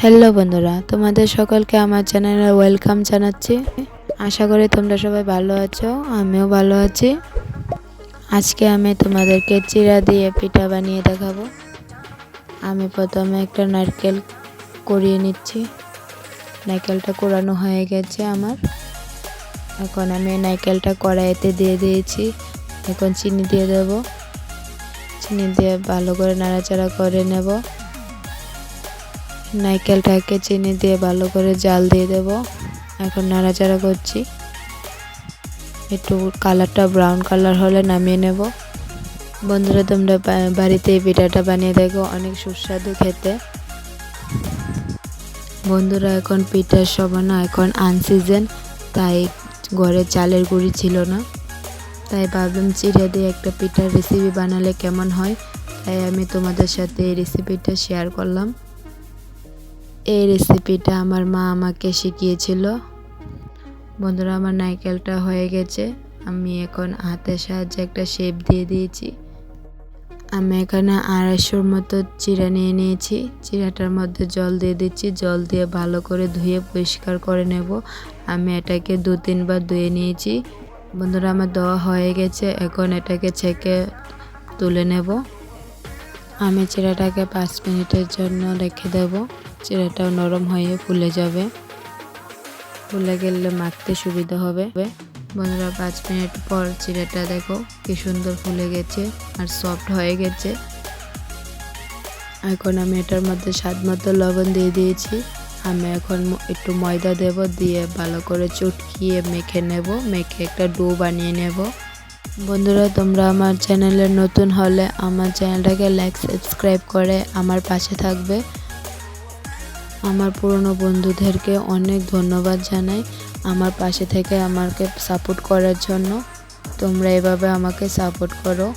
Hello বন্ধুরা, তোমাদের সকলকে আমার চ্যানেলে ওয়েলকাম জানাচ্ছি। আশা করি তোমরা সবাই ভালো আছো, আমিও ভালো আছি। আজকে আমি তোমাদেরকে চিরা দিয়ে পিঠা বানিয়ে দেখাবো। আমি প্রথমে একটা নারকেল করিয়ে নিচ্ছি। নারকেলটা কোরানো হয়ে গেছে আমার। এখন আমি নারকেলটা কড়াইতে দিয়ে দিয়েছি। এখন চিনি দিয়ে দেব। চিনি দিয়ে ভালো করে নাড়াচাড়া করে নেব। নারকেলটাকে চিনি দিয়ে ভালো করে জাল দিয়ে দেব। এখন নাড়াচাড়া করছি। একটু কালারটা ব্রাউন কালার হলে নামিয়ে নেব। বন্ধুরা, তোমরা বাড়িতে এই পিঠাটা বানিয়ে দেখো, অনেক সুস্বাদু খেতে। বন্ধুরা, এখন পিঠার সময় এখন আনসিজন তাই ঘরে চালের গুঁড়ি ছিল না। তাই ভাবলাম চিড়ে দিয়ে একটা পিঠার রেসিপি বানালে কেমন হয়, তাই আমি তোমাদের সাথে এই রেসিপিটা শেয়ার করলাম। এই রেসিপিটা আমার মা আমাকে শিখিয়েছিল। বন্ধুরা, আমার নারকেলটা হয়ে গেছে। আমি এখন হাতের সাহায্যে একটা শেপ দিয়ে দিয়েছি। আমি এখানে আড়াইশোর মতো চিরা নিয়ে নিয়েছি। চিরাটার মধ্যে জল দিয়ে দিচ্ছি। জল দিয়ে ভালো করে ধুয়ে পরিষ্কার করে নেব। আমি এটাকে দু তিনবার ধুয়ে নিয়েছি। বন্ধুরা, আমার দেওয়া হয়ে গেছে। এখন এটাকে ছেঁকে তুলে নেব। আমি চিরাটাকে পাঁচ মিনিটের জন্য রেখে দেব। চিরাটাও নরম হয়ে ফুলে যাবে। ফুলে গেলে মাখতে সুবিধা হবে। বন্ধুরা, পাঁচ মিনিট পর চিড়েটা দেখো কি সুন্দর ফুলে গেছে আর সফট হয়ে গেছে। এখন আমি এটার মধ্যে স্বাদ মতো লবণ দিয়ে দিয়েছি। আমি এখন একটু ময়দা দেব, দিয়ে ভালো করে চটকিয়ে মেখে নেব। মেখে একটা ডো বানিয়ে নেব। বন্ধুরা, তোমরা আমার চ্যানেলে নতুন হলে আমার চ্যানেলটাকে লাইক সাবস্ক্রাইব করে আমার পাশে থাকবে। আমার পুরনো বন্ধুদেরকে অনেক ধন্যবাদ জানাই আমার পাশে থেকে আমাকে সাপোর্ট করার জন্য। তোমরা এভাবে আমাকে সাপোর্ট করো।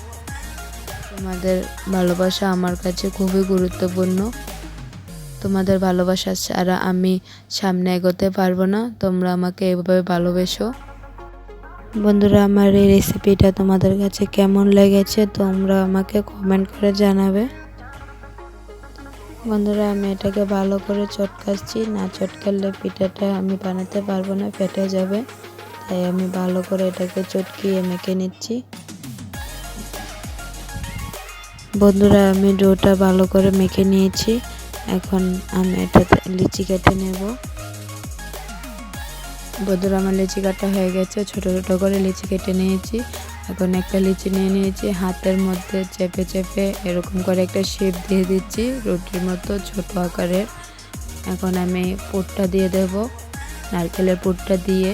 তোমাদের ভালোবাসা আমার কাছে খুবই গুরুত্বপূর্ণ। তোমাদের ভালোবাসা ছাড়া আমি সামনে এগোতে পারব না। তোমরা আমাকে এভাবে ভালোবেসো। বন্ধুরা, আমার এই রেসিপিটা তোমাদের কাছে কেমন লেগেছে তোমরা আমাকে কমেন্ট করে জানাবে। বন্ধুরা, আমি এটাকে ভালো করে চটকাচ্ছি। না চটকালে পিঠাটা আমি বানাতে পারব না, ফেটে যাবে। তাই আমি ভালো করে এটাকে চটকিয়ে মেখে নিচ্ছি। বন্ধুরা, আমি ডোটা ভালো করে মেখে নিয়েছি। এখন আমি এটাতে লিচি কেটে নেব। বন্ধুরা, আমার লিচি কাটা হয়ে গেছে। ছোট ছোট করে লিচি কেটে নিয়েছি। এখন একটা লিচি নিয়ে নিয়েছি। হাতের মধ্যে চেপে চেপে এরকম করে একটা শেপ দিয়ে দিচ্ছি, রুটির মতো, ছোট আকারের। এখন আমি পুরটা দিয়ে দেব। নারকেলের পুরটা দিয়ে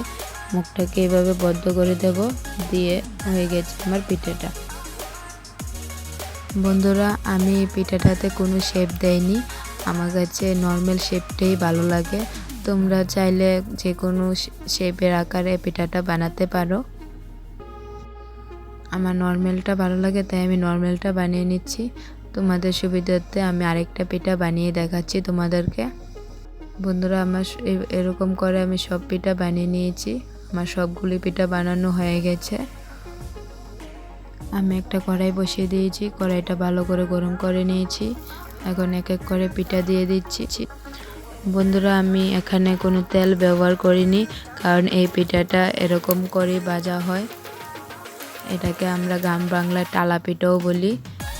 মুখটাকে এভাবে বদ্ধ করে দেব। দিয়ে হয়ে গেছে আমার পিঠেটা। বন্ধুরা, আমি পিঠাটাতে কোনো শেপ দেয়নি আমার কাছে নর্মাল শেপটাই ভালো লাগে। তোমরা চাইলে যে কোনো শেপের আকারে পিঠাটা বানাতে পারো। আমার নর্মালটা ভালো লাগে, তাই আমি নর্মালটা বানিয়ে নিচ্ছি। তোমাদের সুবিধার্থে আমি আরেকটা পিঠা বানিয়ে দেখাচ্ছি তোমাদেরকে। বন্ধুরা, আমার এরকম করে আমি সব পিঠা বানিয়ে নিয়েছি। আমার সবগুলি পিঠা বানানো হয়ে গেছে। আমি একটা কড়াই বসিয়ে দিয়েছি। কড়াইটা ভালো করে গরম করে নিয়েছি। এখন এক এক করে পিঠা দিয়ে দিচ্ছি। বন্ধুরা, আমি এখানে কোনো তেল ব্যবহার করিনি, কারণ এই পিঠাটা এরকম করে ভাজা হয়। এটাকে আমরা গ্রাম বাংলায় টালা পিঠাও বলি।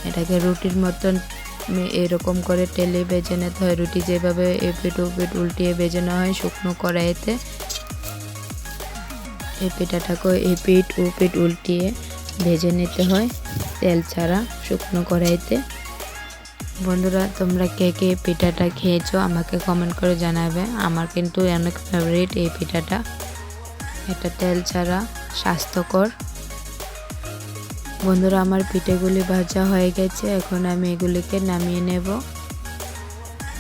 এটাকে রুটির মতন এরকম করে টেলে বেজে নিতে হয়। রুটি যেভাবে এপিট ওপিট উল্টিয়ে বেজে নেওয়া হয়, শুকনো কড়াইতে। এই পিঠাটাকে এপিট উপিট উল্টিয়ে ভেজে নিতে হয়, তেল ছাড়া শুকনো কড়াইতে। বন্ধুরা, তোমরা কে কে পিঠাটা খেয়েছো আমাকে কমেন্ট করে জানাবে। আমার কিন্তু অনেক ফেভারিট এই পিঠাটা। এটা তেল ছাড়া স্বাস্থ্যকর। বন্ধুরা, আমার পিঠেগুলি ভাজা হয়ে গেছে। এখন আমি এগুলিকে নামিয়ে নেব।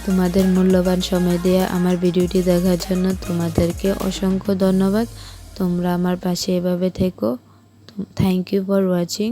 তোমাদের মূল্যবান সময় দিয়ে আমার ভিডিওটি দেখার জন্য তোমাদেরকে অসংখ্য ধন্যবাদ। তোমরা আমার পাশে এভাবে থেকো। Thank you for watching.